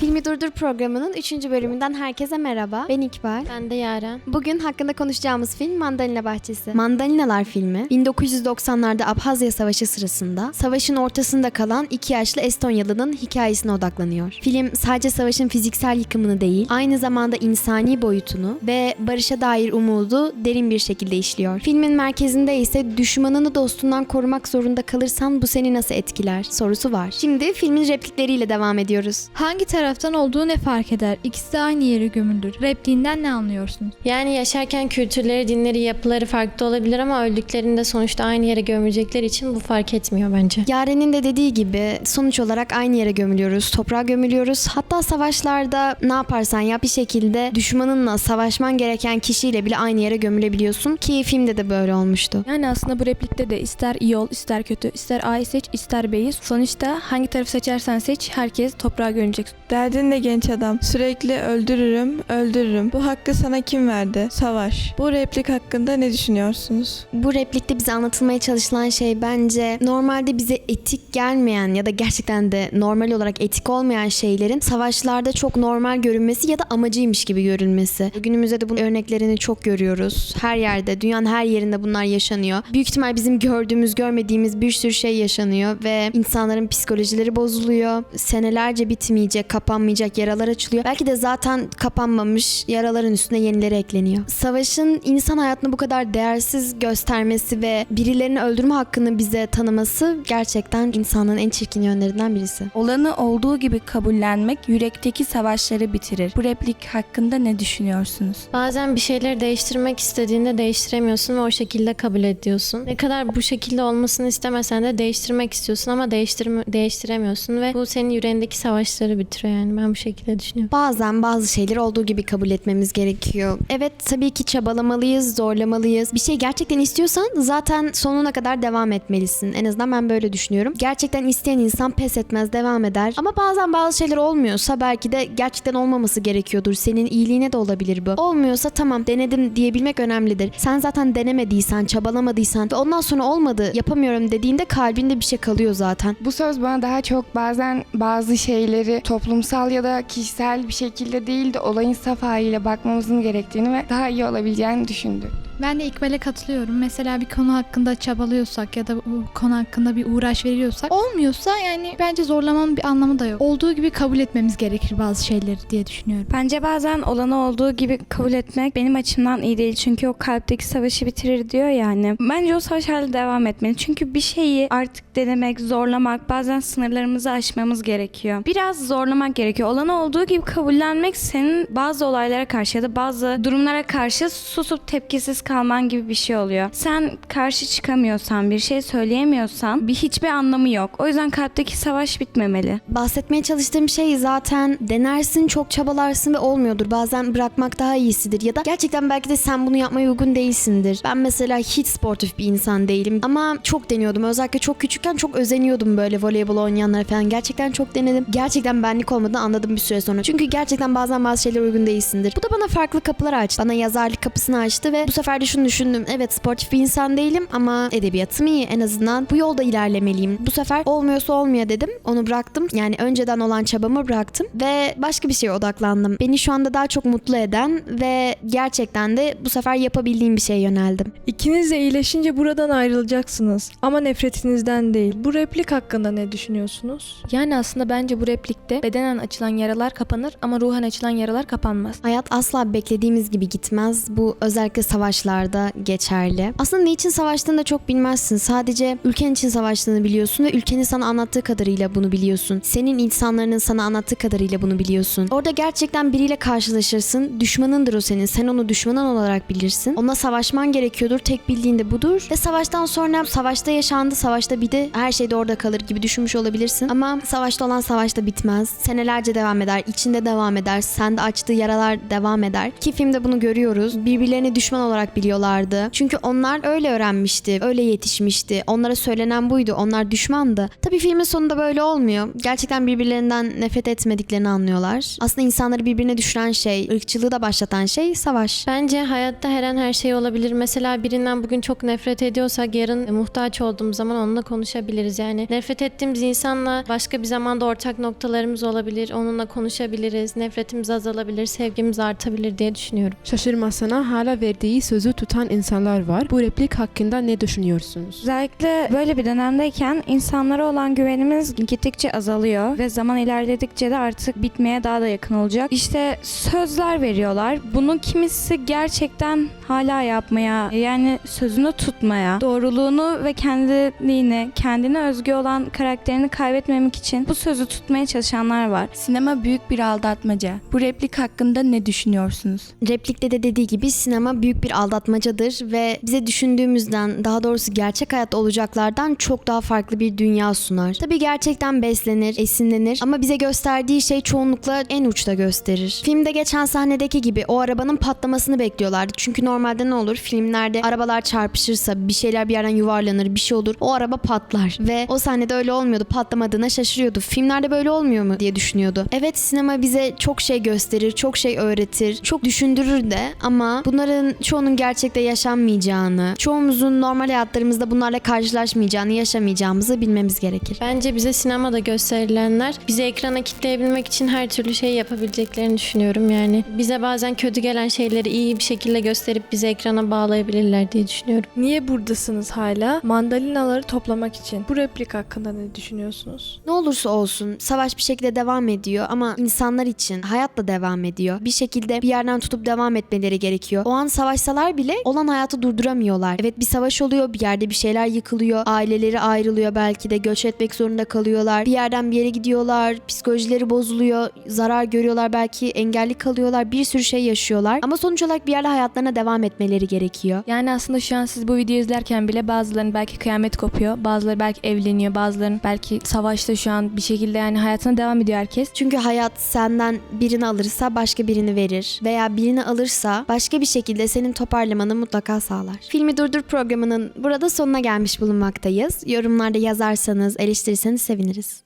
Filmi Durdur programının 3. bölümünden herkese merhaba. Ben İkbal. Ben de Yaren. Bugün hakkında konuşacağımız film Mandalina Bahçesi. Mandalinalar filmi 1990'larda Abhazya Savaşı sırasında savaşın ortasında kalan iki yaşlı Estonyalı'nın hikayesine odaklanıyor. Film sadece savaşın fiziksel yıkımını değil, aynı zamanda insani boyutunu ve barışa dair umudu derin bir şekilde işliyor. Filmin merkezinde ise düşmanını dostundan korumak zorunda kalırsan bu seni nasıl etkiler sorusu var. Şimdi filmin replikleriyle devam ediyoruz. Hangi taraftan olduğu ne fark eder? İkisi de aynı yere gömülür. Repliğinden ne anlıyorsunuz? Yani yaşarken kültürleri, dinleri, yapıları farklı olabilir ama öldüklerinde sonuçta aynı yere gömülecekleri için bu fark etmiyor bence. Yaren'in de dediği gibi sonuç olarak aynı yere gömülüyoruz, toprağa gömülüyoruz. Hatta savaşlarda ne yaparsan yap bir şekilde düşmanınla savaşman gereken kişiyle bile aynı yere gömülebiliyorsun ki filmde de böyle olmuştu. Yani aslında bu replikte de ister iyi ol, ister kötü, ister A'yı seç, ister B'yi. Sonuçta hangi tarafı seçersen seç herkes toprağa gömecek. Derdin ne genç adam? Sürekli öldürürüm, öldürürüm. Bu hakkı sana kim verdi? Savaş. Bu replik hakkında ne düşünüyorsunuz? Bu replikte bize anlatılmaya çalışılan şey bence normalde bize etik gelmeyen ya da gerçekten de normal olarak etik olmayan şeylerin savaşlarda çok normal görünmesi ya da amacıymış gibi görülmesi. Günümüzde de bunun örneklerini çok görüyoruz. Her yerde, dünyanın her yerinde bunlar yaşanıyor. Büyük ihtimal bizim gördüğümüz, görmediğimiz bir sürü şey yaşanıyor ve insanların psikolojileri bozuluyor. Senelerce bitmeyecek, kapanmayacak yaralar açılıyor. Belki de zaten kapanmamış yaraların üstüne yenileri ekleniyor. Savaşın insan hayatını bu kadar değersiz göstermesi ve birilerini öldürme hakkını bize tanıması gerçekten insanlığın en çirkin yönlerinden birisi. Olanı olduğu gibi kabullenmek yürekteki savaşları bitirir. Bu replik hakkında ne düşünüyorsunuz? Bazen bir şeyleri değiştirmek istediğinde değiştiremiyorsun ve o şekilde kabul ediyorsun. Ne kadar bu şekilde olmasını istemesen de değiştirmek istiyorsun ama değiştirme, değiştiremiyorsun ve bu senin yüreğindeki savaşları bitiriyor yani ben bu şekilde düşünüyorum. Bazen bazı şeyleri olduğu gibi kabul etmemiz gerekiyor. Evet tabii ki çabalamalıyız, zorlamalıyız. Bir şey gerçekten istiyorsan zaten sonuna kadar devam etmelisin. En azından ben böyle düşünüyorum. Gerçekten isteyen insan pes etmez, devam eder. Ama bazen bazı şeyler olmuyorsa belki de gerçekten olmaması gerekiyordur. Senin iyiliğine de olabilir bu. Olmuyorsa tamam denedim diyebilmek önemlidir. Sen zaten denemediysen, çabalamadıysan ve ondan sonra olmadı, yapamıyorum dediğinde kalbinde bir şey kalıyor zaten. Bu söz bana daha çok bazen bazı şeyleri toplumsal ya da kişisel bir şekilde değil de olayın saf haliyle bakmamızın gerektiğini ve daha iyi olabileceğini düşündüm. Ben de İkbal'e katılıyorum. Mesela bir konu hakkında çabalıyorsak ya da bu konu hakkında bir uğraş veriyorsak olmuyorsa yani bence zorlamanın bir anlamı da yok. Olduğu gibi kabul etmemiz gerekir bazı şeyleri diye düşünüyorum. Bence bazen olanı olduğu gibi kabul etmek benim açımdan iyi değil. Çünkü o kalpteki savaşı bitirir diyor yani. Bence o savaş hala devam etmeli. Çünkü bir şeyi artık denemek, zorlamak, bazen sınırlarımızı aşmamız gerekiyor. Biraz zorlamak gerekiyor. Olanı olduğu gibi kabullenmek senin bazı olaylara karşı ya da bazı durumlara karşı susup tepkisiz kalman gibi bir şey oluyor. Sen karşı çıkamıyorsan, bir şey söyleyemiyorsan bir hiçbir anlamı yok. O yüzden kalpteki savaş bitmemeli. Bahsetmeye çalıştığım şey zaten denersin, çok çabalarsın ve olmuyordur. Bazen bırakmak daha iyisidir ya da gerçekten belki de sen bunu yapmaya uygun değilsindir. Ben mesela hiç sportif bir insan değilim ama çok deniyordum. Özellikle çok küçükken çok özeniyordum böyle voleybol oynayanlara falan. Gerçekten çok denedim. Gerçekten benlik olmadığını anladım bir süre sonra. Çünkü gerçekten bazen bazı şeyler uygun değilsindir. Bu da bana farklı kapılar açtı. Bana yazarlık kapısını açtı ve bu sefer de şunu düşündüm. Evet sportif bir insan değilim ama edebiyatım iyi. En azından bu yolda ilerlemeliyim. Bu sefer olmuyorsa olmuyor dedim. Onu bıraktım. Yani önceden olan çabamı bıraktım ve başka bir şeye odaklandım. Beni şu anda daha çok mutlu eden ve gerçekten de bu sefer yapabildiğim bir şeye yöneldim. İkiniz de iyileşince buradan ayrılacaksınız. Ama nefretinizden değil. Bu replik hakkında ne düşünüyorsunuz? Yani aslında bence bu replikte bedenen açılan yaralar kapanır ama ruhen açılan yaralar kapanmaz. Hayat asla beklediğimiz gibi gitmez. Bu özellikle savaşlarda geçerli. Aslında niçin savaştığını da çok bilmezsin. Sadece ülken için savaştığını biliyorsun ve ülkenin sana anlattığı kadarıyla bunu biliyorsun. Senin insanların sana anlattığı kadarıyla bunu biliyorsun. Orada gerçekten biriyle karşılaşırsın. Düşmanındır o senin. Sen onu düşmanın olarak bilirsin. Ona savaşman gerekiyordur. Tek bildiğin de budur. Ve savaştan sonra savaşta yaşandı, savaşta bitti. Her şey de orada kalır gibi düşünmüş olabilirsin. Ama savaşta olan savaşta bitmez. Senelerce devam eder. içinde devam eder. Sende açtığı yaralar devam eder. Ki filmde bunu görüyoruz. Birbirlerini düşman olarak biliyorlardı. Çünkü onlar öyle öğrenmişti, öyle yetişmişti. Onlara söylenen buydu. Onlar düşmandı. Tabii filmin sonunda böyle olmuyor. Gerçekten birbirlerinden nefret etmediklerini anlıyorlar. Aslında insanları birbirine düşüren şey, ırkçılığı da başlatan şey savaş. Bence hayatta her an her şey olabilir. Mesela birinden bugün çok nefret ediyorsak yarın e, muhtaç olduğumuz zaman onunla konuşabiliriz. Yani nefret ettiğimiz insanla başka bir zamanda ortak noktalarımız olabilir. Onunla konuşabiliriz. Nefretimiz azalabilir, sevgimiz artabilir diye düşünüyorum. Şaşırmasına hala verdiği sözü tutan insanlar var. Bu replik hakkında ne düşünüyorsunuz? Özellikle böyle bir dönemdeyken insanlara olan güvenimiz gittikçe azalıyor ve zaman ilerledikçe de artık bitmeye daha da yakın olacak. İşte sözler veriyorlar. Bunu kimisi gerçekten hala yapmaya yani sözünü tutmaya, doğruluğunu ve kendiliğini, kendine özgü olan karakterini kaybetmemek için bu sözü tutmaya çalışanlar var. Sinema büyük bir aldatmaca. Bu replik hakkında ne düşünüyorsunuz? Replikte de dediği gibi sinema büyük bir aldatmacadır ve bize düşündüğümüzden daha doğrusu gerçek hayatta olacaklardan çok daha farklı bir dünya sunar. Tabii gerçekten beslenir, esinlenir ama bize gösterdiği şey çoğunlukla en uçta gösterir. Filmde geçen sahnedeki gibi o arabanın patlamasını bekliyorlardı. Çünkü normalde ne olur? Filmlerde arabalar çarpışırsa bir şeyler bir yerden yuvarlanır, bir şey olur. O araba patlar ve o sahnede öyle olmuyordu. Patlamadığına şaşırıyordu. Filmlerde böyle olmuyor mu diye düşünüyordu. Evet sinema bize çok şey gösterir, çok şey öğretir, çok düşündürür de ama bunların çoğunun gerçekte yaşanmayacağını, çoğumuzun normal hayatlarımızda bunlarla karşılaşmayacağını, yaşamayacağımızı bilmemiz gerekir. Bence bize sinemada gösterilenler bizi ekrana kitleyebilmek için her türlü şey yapabileceklerini düşünüyorum. Yani bize bazen kötü gelen şeyleri iyi bir şekilde gösterip bizi ekrana bağlayabilirler diye düşünüyorum. Niye buradasınız hala? Mandalinaları toplamak için. Bu replik hakkında ne düşünüyorsunuz? Ne olursa olsun savaş bir şekilde devam ediyor ama insanlar için hayat da devam ediyor. Bir şekilde bir yerden tutup devam etmeleri gerekiyor. O an savaşsalar bile olan hayatı durduramıyorlar. Evet bir savaş oluyor, bir yerde bir şeyler yıkılıyor, aileleri ayrılıyor belki de göç etmek zorunda kalıyorlar. Bir yerden bir yere gidiyorlar, psikolojileri bozuluyor, zarar görüyorlar belki engelli kalıyorlar, bir sürü şey yaşıyorlar. Ama sonuç olarak bir yerde hayatlarına devam etmeleri gerekiyor. Yani aslında şu an siz bu videoyu izlerken bile bazılarının belki kıyamet kopuyor. Bazıları belki evleniyor. Bazılarının belki savaşta şu an bir şekilde yani hayatına devam ediyor herkes. Çünkü hayat senden birini alırsa başka birini verir veya birini alırsa başka bir şekilde senin toparlamanı mutlaka sağlar. Filmi Durdur programının burada sonuna gelmiş bulunmaktayız. Yorumlarda yazarsanız, eleştirirseniz seviniriz.